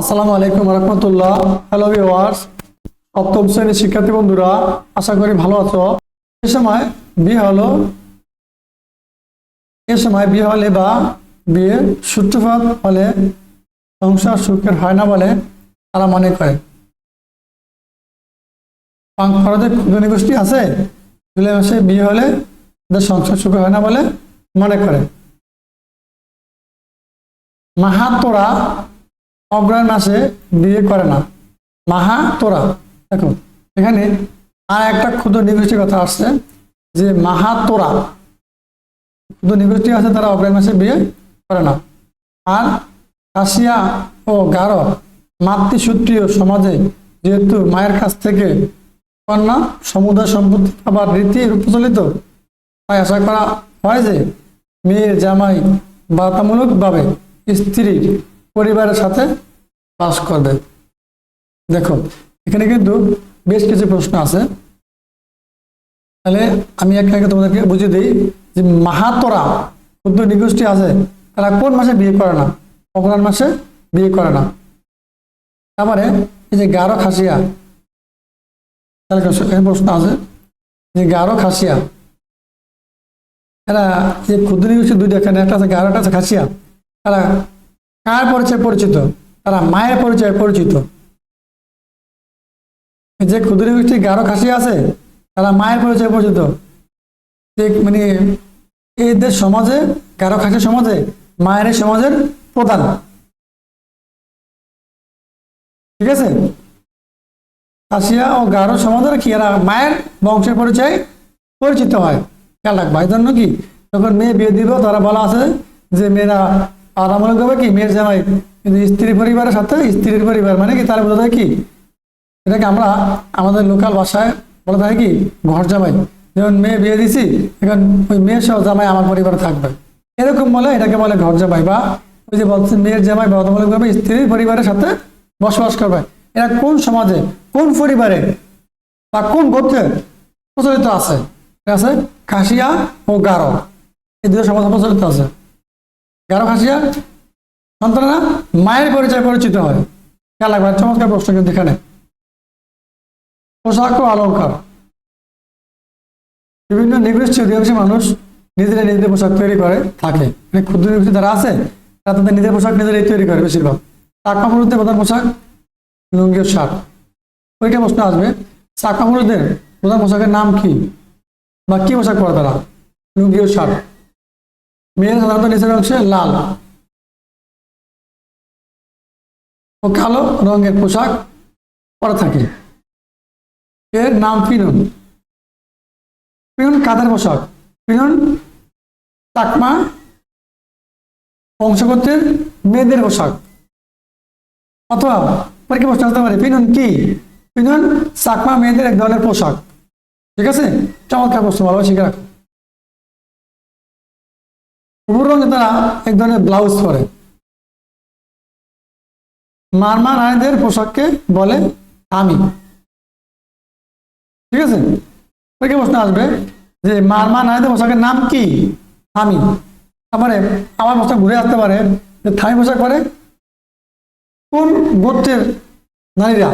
আসসালামু আলাইকুম রহমতুল্লাহ। Hello viewers সপ্তম শ্রেণির শিক্ষার্থী বন্ধুরা, আশা করি ভালো আছো। এ সময় বিয়ে হলো, এ সময় বিয়ে হলে বা বিয়ে সূত্রপাত হলে সংসার সুখের হয় না বলে তারা মনে করে। ভারতের ক্ষুদ্র গোষ্ঠী আছে, জুলাই মাসে বিয়ে হলে তাদের সংসার সুখের হয় না বলে মনে করে। মাহাতোরা অগ্রহায়ণ মাসে বিয়ে করে না। মাহা তোরা। দেখো এখানে আর একটা ক্ষুদ্র নিগোষ্ঠীর কথা আসছে যে মাহা তোরা। ক্ষুদ্র নিগোষ্ঠী আছে, তারা অগ্রহায়ণ মাসে বিয়ে করে না। আর কাশিয়া ও গাঢ় মাতৃসূত্রীয় সমাজে যেহেতু মায়ের কাছ থেকে কন্যা সমুদায় সম্পত্তি আবার রীতি প্রচলিত, তাই আশা করা হয় যে মেয়ের জামাই বাধ্যতামূলকভাবে স্ত্রীর পরিবারের সাথে পাস করবে দেখো, এখানে কিন্তু বেশ কিছু প্রশ্ন আছে। তাহলে আমি একটা তোমাদেরকে বুঝিয়ে দিই যে মাহাতরা ক্ষুদ্র নিগোষ্ঠী আছে, তারা কোন মাসে বিয়ে করে না? অগ্রহণ মাসে বিয়ে করে না। তারপরে এই যে গারো খাসিয়া, তাহলে এখানে প্রশ্ন আছে যে গারো খাসিয়া এরা যে ক্ষুদ্র নিগোষ্ঠী দুইটা, এখানে একটা আছে গাঢ়, একটা আছে খাসিয়া, তারা কার পরিচয় পরিচিত? তারা মায়ের পরিচয় পরিচিত। যে ক্ষুদ্র গোষ্ঠী গাঢ় খাসি আছে, তারা মায়ের পরিচয় পরিচিত। মানে এদের সমাজে, গাঢ় খাসি সমাজে, মায়ের সমাজের প্রধান। ঠিক আছে? খাসিয়া ও গাঢ় সমাজের কি? এরা মায়ের বংশের পরিচয় পরিচিত হয়। খেয়াল রাখবা, এই জন্য কি? যখন মেয়ে বিয়ে দিব, তারা বলা আছে যে মেয়েরা আরামূলকভাবে কি, মেয়ের জামাই, কিন্তু স্ত্রী পরিবারের সাথে স্ত্রীর পরিবার মানে কি তারা বোঝা কি? এটাকে আমরা আমাদের লোকাল ভাষায় বলা যায় কি, ঘর জামাই। যেমন মেয়ে বিয়ে দিছি, এখন ওই মেয়ের সহ জামাই আমার পরিবারে থাকবে। এরকম বলে এটাকে বলে ঘর জামাই বা ওই যে বলছে মেয়ের জামাই বাধ্যতামূলকভাবে স্ত্রীর পরিবারের সাথে বসবাস করবে। এরা কোন সমাজে, কোন পরিবারে বা কোন গোত্রে প্রচলিত আছে? আছে খাসিয়া ও গারো। এই দুটো সমাজে প্রচলিত আছে। গারো খাসিয়া? সন্তানেরা, মায়ের পরিচয় পরিচিত হয়। খেয়াল রাখবেন, চমৎকার প্রশ্ন কিন্তু এখানে। পোশাক ও অলঙ্কার বিভিন্ন নিগোষ্ঠী অধিকাংশ মানুষ নিজেরা নিজেদের পোশাক তৈরি করে, থাকে। মানে ক্ষুদ্র নিগোষ্ঠী যারা আছে, তারা তাদের নিজের পোশাক নিজেরাই তৈরি করে বেশিরভাগ। চাকমা পুরুষদের প্রধান পোশাক লুঙ্গি ও শার্ট। ওইটা প্রশ্ন আসবে চাকমা পুরুষদের প্রধান পোশাকের নাম কি? বা কি পোশাক পরে তারা? লুঙ্গি ও শার্ট। মেয়েরা সাধারণত নিচের অংশে লাল। ও কালো রঙের পোশাক পরে থাকে। এর নাম পিনুন। পিনুন কাদের পোশাক? পিনুন চাকমা বংশগোত্রের মেয়েদের পোশাক। অথবা পরীক্ষা প্রশ্ন আসতে পারে, পিনুন কি? পিনুন চাকমা মেয়েদের এক ধরনের পোশাক। ঠিক আছে? চমৎকার প্রশ্ন ভালো শিখে রাখো। উপর রঙে তারা এক ধরনের ব্লাউজ পরে। মারমা নারীদের পোশাককে বলে আমি ঠিক আছে? ওইকে প্রশ্ন আসবে যে মারমা নারীদের পোশাকের নাম কি? আমি তারপরে আমার প্রশ্ন ঘুরে আসতে পারে যে থাই পোশাক পরে কোন গোত্রের নারীরা?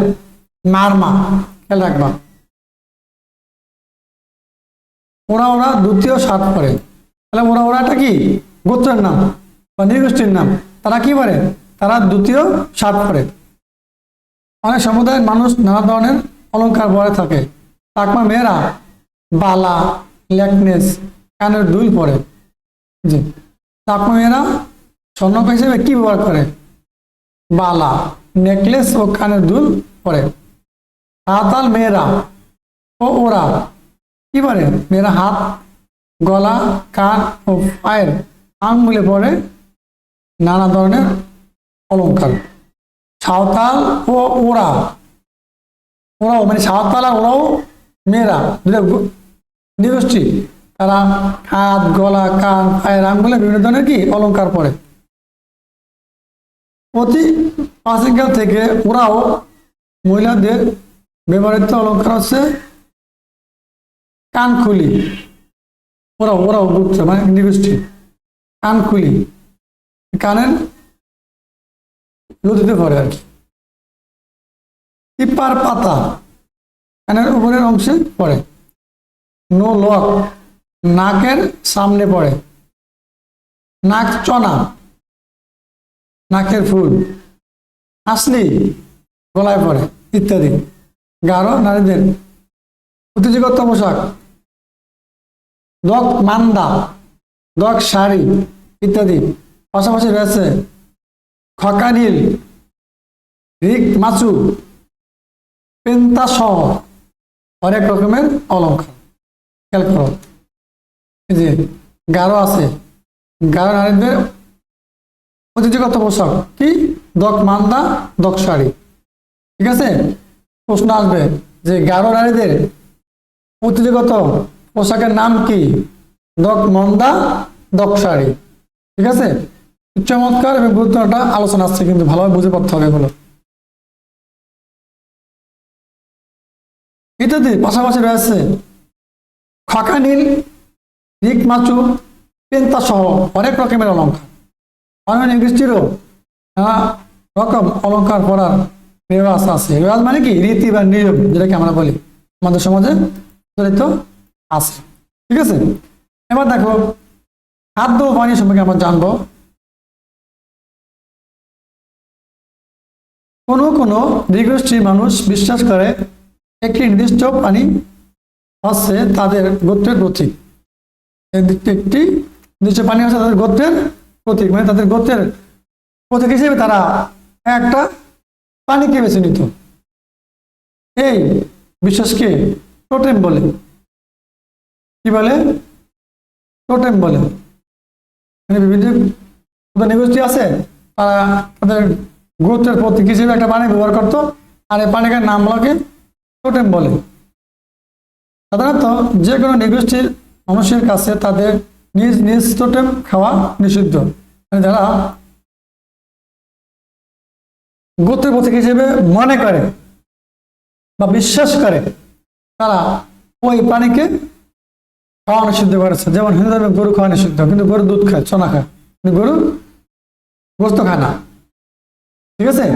মারমা। খেয়াল রাখবা। ওরা ওরা দ্বিতীয় শার্ট পরে। তাহলে ওরা ওরাটা কি? গোত্রের নাম বা নৃগোষ্ঠীর নাম। তারা কি পরে তারা দ্বিতীয় শার্ট পরে অনেক সমুদায়ের মানুষ নানা ধরনের অলঙ্কার পরে থাকে। চাকমা মেয়েরা বালা লেকনেস কানের দুল পরে। জি। চাকমা মেয়েরা স্বর্ণক হিসেবে কি ব্যবহার করে? বালা, নেকলেস ও কানের দুল পরে। হাতাল মেয়েরা ও ওরা কি পরে? মেয়েরা হাত গলা, কান ও পায়ের আঙ্গুলে পরে নানা ধরনের অলঙ্কার সাঁওতাল ও ওরা। ওরাও মানে সাঁওতাল আর ওরাও মেয়েরা নিগোষ্ঠী। তারা হাত, গলা, কান, পায়ের আঙ্গুলে বিভিন্ন ধরনের কি? অলঙ্কার পরে। অতি প্রাচীনকাল থেকে ওরাও মহিলাদের ব্যবহৃত অলঙ্কার হচ্ছে কানখুলি। ওরাও ওরাও বুঝছে মানে নিগোষ্ঠী কানখুলি কানের লতিতে পড়ে আর কি। পিপার পাতা। কানের উপরের অংশে পড়ে। নো লক। নাকের সামনে পড়ে। নাক চনা। নাকের ফুল। আসলি গলায় পড়ে। ইত্যাদি। গাঢ় নারীদের। ঐতিহ্যগত পোশাক দক মান্দা, দক শাড়ি ইত্যাদি। পাশাপাশি রয়েছে খকানিল রিক মাচু, পেন্তা সহ অনেক রকমের অলঙ্কার খেয়াল করো। যে গাঢ় আছে। গাঢ় নারীদের ঐতিহ্যগত পোশাক। কি? দক মান্দা, দক শাড়ি। ঠিক আছে? প্রশ্ন আসবে যে গাঢ় নারীদের ঐতিহ্যগত পোশাকের নাম কি? দক মন্দা, দক শাড়ি। ঠিক আছে? চমৎকার এবং গুরুত্বটা আলোচনা আসছে, কিন্তু ভালোভাবে বুঝে পড়তে হবে এগুলো। ইত্যাদি পাশাপাশি রয়েছে খাকানীল রিক মাচু, পেন্তা সহ অনেক রকমের অলঙ্কার অনেক নানা রকম অলঙ্কার পড়ার রেওয়াজ আছে। রেওয়াজ মানে কি? রীতি বা নিয়ম, যেটাকে আমরা বলি। আমাদের সমাজে প্রচলিত আছে। ঠিক আছে? এবার দেখো, খাদ্য ও পানীয় সম্পর্কে আমরা জানব। কোনো কোনো নৃগোষ্ঠীর মানুষ বিশ্বাস করে একটি নির্দিষ্ট পানি হচ্ছে তাদের গোত্রের প্রতীক। একটি নির্দিষ্ট পানি হচ্ছে তাদের গোত্রের প্রতীক। মানে তাদের গোত্রের প্রতীক হিসেবে তারা একটা পানিকে বেছে নিত। এই বিশ্বাসকে টোটেম বলে। কি বলে? টোটেম বলে। বিভিন্ন নিগোষ্ঠী আছে। তারা তাদের গোত্রের প্রতীক হিসেবে একটা পানি ব্যবহার করতো। আর এই পানিকার নাম লাগে টোটেম বলে। সাধারণত যে কোনো নিগোষ্ঠীর মানুষের কাছে তাদের নিজ নিজ টোটেম খাওয়া নিষিদ্ধ। মানে যারা গোত্রের প্রতীক হিসেবে মনে করে বা বিশ্বাস করে, তারা ওই প্রাণীকে খাওয়া নিষিদ্ধ করেছে যেমন হিন্দু ধর্মে গরু খাওয়া নিষিদ্ধ কিন্তু গরু দুধ খায়, চনা খায়। কিন্তু গরু গোস্ত খায় না। ঠিক আছে?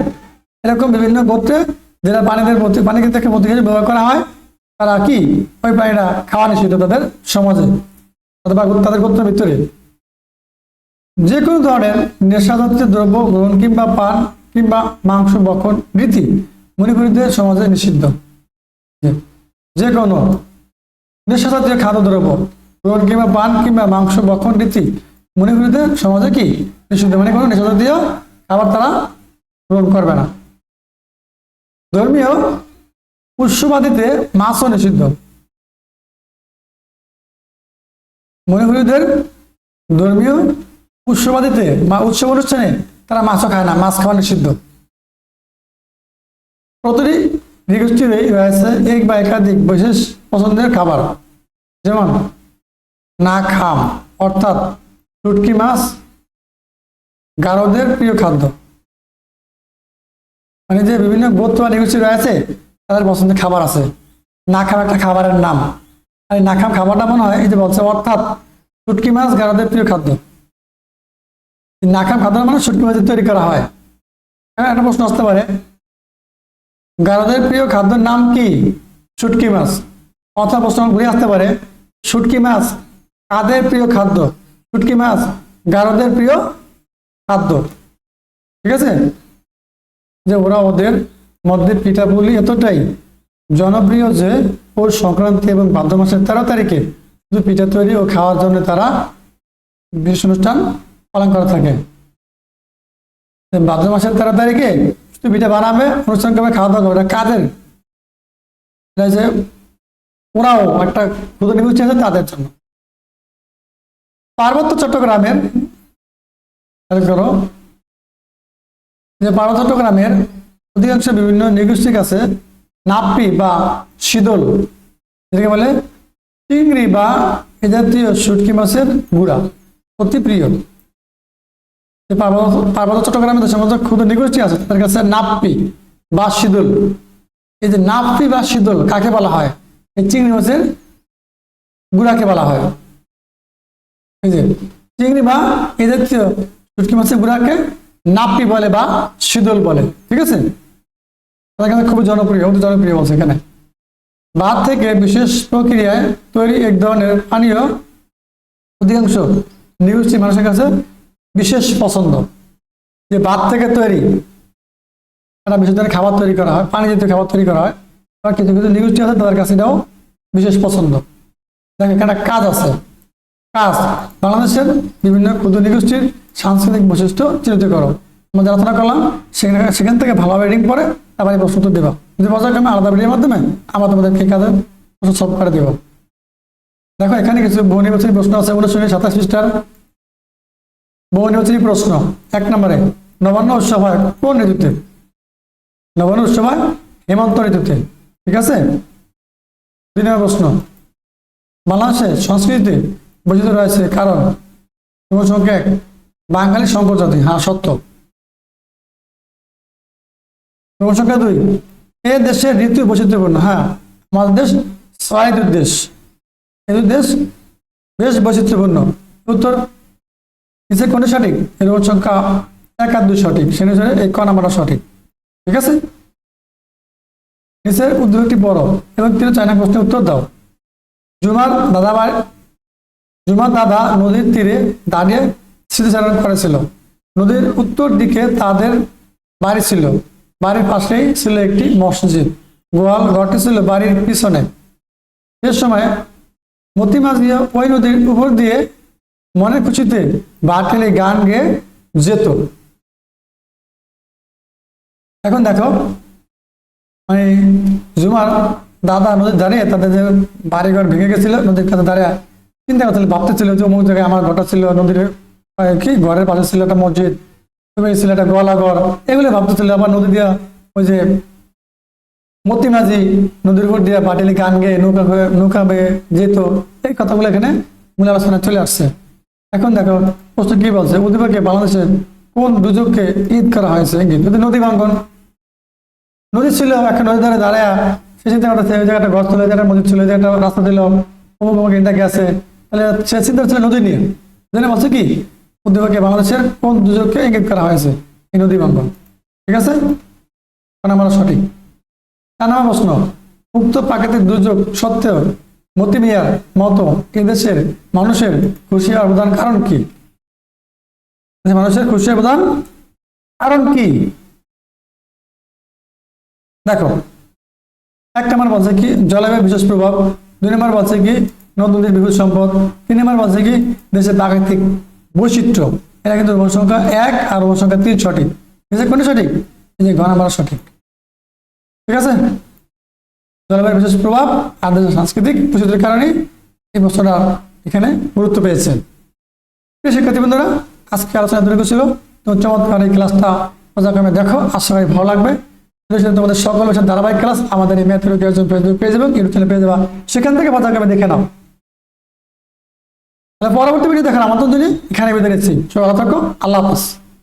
এরকম বিভিন্ন গোত্রে যেটা প্রাণীদের প্রতি প্রাণীকে থেকে প্রতীক হিসেবে ব্যবহার করা হয়, তারা কি? ওই প্রাণীরা খাওয়া নিষিদ্ধ তাদের সমাজে অথবা তাদের গোত্রের ভিতরে। যে কোনো ধরনের নেশাজাতীয় দ্রব্য গ্রহণ কিংবা পান কিংবা মাংস বক্ষণ রীতি মণিপুরীদের সমাজে নিষিদ্ধ। যে কোনো নেশাজাতীয় খাদ্যদ্রব্য গ্রহণ কিংবা পান কিংবা মাংস বক্ষণ রীতি। মণিপুরীদের সমাজে কি নিষিদ্ধ? মানে কোনো নেশাজাতীয় খাবার তারা গ্রহণ করবে না। ধর্মীয় উৎসবাদিতে মাছও নিষিদ্ধ। মণিপুরীদের ধর্মীয় উৎসবাদিতে বা উৎসব অনুষ্ঠানে তারা মাছও খায় না, মাছ খাওয়া নিষিদ্ধ। প্রতিটি নৃগোষ্ঠীরই রয়েছে এক বা একাধিক বিশেষ পছন্দের খাবার। যেমন, না খাম, অর্থাৎ টুটকি মাছ, গারদের প্রিয় খাদ্য। মানে যে বিভিন্ন গোত্র বা নৃগোষ্ঠী রয়েছে, তাদের পছন্দের খাবার আছে। না খাম একটা খাবারের নাম। আর না খাম খাবারটা মনে হয়, এই যে বলছে, অর্থাৎ শুটকি মাছ গারদের প্রিয় খাদ্য। না খাম খাদ্য মানে শুটকি মাছের তৈরি করা হয়। হ্যাঁ একটা প্রশ্ন আসতে পারে। গারদের প্রিয় খাদ্যের নাম কি? শুটকি মাছ। অথবা প্রশ্ন ঘুরে আসতে পারে। শুটকি মাছ কাদের প্রিয় খাদ্য? শুটকি মাছ গারদের প্রিয় খাদ্য। ঠিক আছে? যে ওরা ওদের মধ্যে পিঠাপুলি এতটাই জনপ্রিয় যে পৌষ সংক্রান্তি এবং ভাদ্র মাসের তেরো তারিখে শুধু পিঠা তৈরি ও খাওয়ার জন্য তারা বিশেষ অনুষ্ঠান পালন করে থাকে। ভাদ্র মাসের তেরো তারিখে পিঠা বানাবে, অনুষ্ঠান করবে খাওয়া দাওয়া করবে কাদের? যে ওরাও একটা ক্ষুদ্র নিগোষ্ঠী আছে তাদের জন্য। পার্বত্য চট্টগ্রামের করো, যে পার্বত্য চট্টগ্রামের অধিকাংশ বিভিন্ন নৃগোষ্ঠীর আছে, নাপ্পি বা শীতল, যেটাকে বলে চিংড়ি বা এ জাতীয় শুটকি মাছের গুঁড়া, অতি প্রিয়। পার্বত্য চট্টগ্রামে দেশের মধ্যে আছে, তাদের কাছে নাপ্পি বা এই যে নাপ্পি বা কাকে বলা হয়? এই চিংড়ি মাছের গুঁড়াকে বলা হয়। এই যে চিংড়ি বা এই মাছের গুঁড়াকে নাপ্পি বলে বা শীতল বলে, ঠিক আছে? তাদের কাছে খুবই জনপ্রিয়, অতি জনপ্রিয় বলছে এখানে। ভাত থেকে বিশেষ প্রক্রিয়ায় তৈরি এক ধরনের পানীয় অধিকাংশ নিউজটি মানুষের কাছে বিশেষ পছন্দ। যে ভাত থেকে তৈরি একটা বিশেষ ধরনের খাবার তৈরি করা হয়, পানি জাতীয় খাবার তৈরি করা হয়, বা কিছু কিছু নিউজটি আছে তাদের কাছে এটাও বিশেষ পছন্দ। এখানে কাজ আছে। কাজ, বাংলাদেশের বিভিন্ন ক্ষুদ্র নিগোষ্ঠীর সাংস্কৃতিক বৈশিষ্ট্য চিহ্নিত করো আমরা যে আলোচনা করলাম, সেখানে, সেখান থেকে ভালোভাবে রিডিং পরে তারপরে এই প্রশ্ন উত্তর দেবা। যদি পর্যায়ক্রমে আলাদা ভিডিওর মাধ্যমে আমরা তোমাদেরকে কাজের প্রশ্ন সলভ করে দেবো। দেখো, এখানে কিছু বহু নির্বাচনী প্রশ্ন আছে, উনিশশো সাতাশ পৃষ্ঠার বহু নির্বাচনী প্রশ্ন। এক নম্বরে, নবান্ন উৎসব হয় কোন ঋতুতে? নবান্ন উৎসব হয় হেমন্ত ঋতুতে। ঠিক আছে? দুই নম্বর প্রশ্ন, বাংলাদেশে সংস্কৃতিতে বৈচিত্র্য রয়েছে কারণ তোমার সংখ্যা এক, বাঙালি সংকর জাতি হ্যাঁ সত্য। তোমার সংখ্যা দুই, এ দেশের ঋতু বৈচিত্র্যপূর্ণ হ্যাঁ আমাদের দেশ ছয় দেশ। এই দেশ বেশ বৈচিত্র্যপূর্ণ। উত্তর নিচে কোনটি সঠিক? এর মোট সংখ্যা এক আর দুই সঠিক। সে অনুসারে এই নাম্বারটা সঠিক। ঠিক আছে? নিচের উদ্যোগটি বড় এবং তিনি চায়না প্রশ্নের উত্তর দাও। জুমার দাদা জুমার দাদা নদীর তীরে দাঁড়িয়ে স্মৃতিচারণ করেছিল। নদীর উত্তর দিকে তাদের বাড়ি ছিল। বাড়ির পাশেই ছিল একটি মসজিদ। গোয়াল ঘরটি ছিল বাড়ির পিছনে। সে সময় মতি মাছ দিয়ে ওই নদীর উপর দিয়ে মনের খুশিতে বাটেলে গান গেয়ে যেত। এখন দেখো মানে জুমার দাদা নদীর দাঁড়িয়ে তাদের যে বাড়িঘর ভেঙে গেছিল, নদীর কাছে দাঁড়িয়ে চিন্তা করছিল, ভাবতেছিল যে অমুক জায়গায় আমার ঘরটা ছিল, নদীর কি ঘরের পাশে ছিল একটা মসজিদ তুমি ছিল একটা গোয়ালা ঘর, এগুলো ভাবতেছিল আবার নদী দিয়া ওই যে মতি মাঝি নদীর উপর দিয়ে পাটিলি গান গেয়ে নৌকা নৌকা বেয়ে যেত। এই কথাগুলো এখানে মূল আলোচনা চলে আসছে। এখন দেখো, প্রশ্ন কি বলছে? উদ্দীপকে বাংলাদেশে কোন দুর্যোগকে ঈদ করা হয়েছে? যদি নদী ভাঙ্গন, নদী ছিল একটা নদী ধারে দাঁড়ায়, সে চিন্তা জায়গাটা ঘর ওই জায়গাটা মসজিদ ছিল জায়গাটা রাস্তা ছিল অমুক ইন্ডা গেছে। তাহলে সে চিন্তা ছিল নদী নিয়ে। জেনে বলছে কি? উদ্দীপকে বাংলাদেশের কোন দুর্যোগকে ইঙ্গিত করা হয়েছে? এই নদী ভাঙ্গন। ঠিক আছে? কারণ আমরা সঠিক। নম্বর প্রশ্ন, উক্ত প্রাকৃতিক দুর্যোগ সত্ত্বেও মতি মিয়ার মতো এদেশের মানুষের খুশি প্রধান কারণ কি? মানুষের খুশি প্রধান কারণ কি? দেখো, এক নম্বর বলছে কি, জলবায়ুর বিশেষ প্রভাব। দুই নম্বর বলছে কি নদীর বিপুল সম্পদ। তিন নম্বর বলছে কি, দেশের প্রাকৃতিক বৈচিত্র্য। এটা কিন্তু সংখ্যা এক আর সংখ্যা তিন সঠিক। দেশের কোনটি সঠিক? এই যে ঘ নাম্বার সঠিক। ঠিক আছে? জলবায়ুর বিশেষ প্রভাব আর দেশের সাংস্কৃতিক বৈচিত্র্যের কারণে এই প্রশ্নটা এখানে গুরুত্ব পেয়েছে। প্রিয় শিক্ষার্থী বন্ধুরা আজকে আলোচনা দূরে ছিল, তো চমৎকার এই ক্লাসটা পর্যায়ক্রমে দেখো, আশা করি ভালো লাগবে। তোমাদের সকল বিষয়ের ধারাবাহিক ক্লাস আমাদের এই ম্যাথ ফেসবুক পেজ এবং ইউটিউব চ্যানেল পেয়ে যাবা। সেখান থেকে পর্যায়ক্রমে দেখে নাও। তাহলে পরবর্তী ভিডিও দেখার আমন্ত্রণ দিনে এখানে বেঁধে নিচ্ছি। সবাই থাকো, আল্লাহ হাফিজ।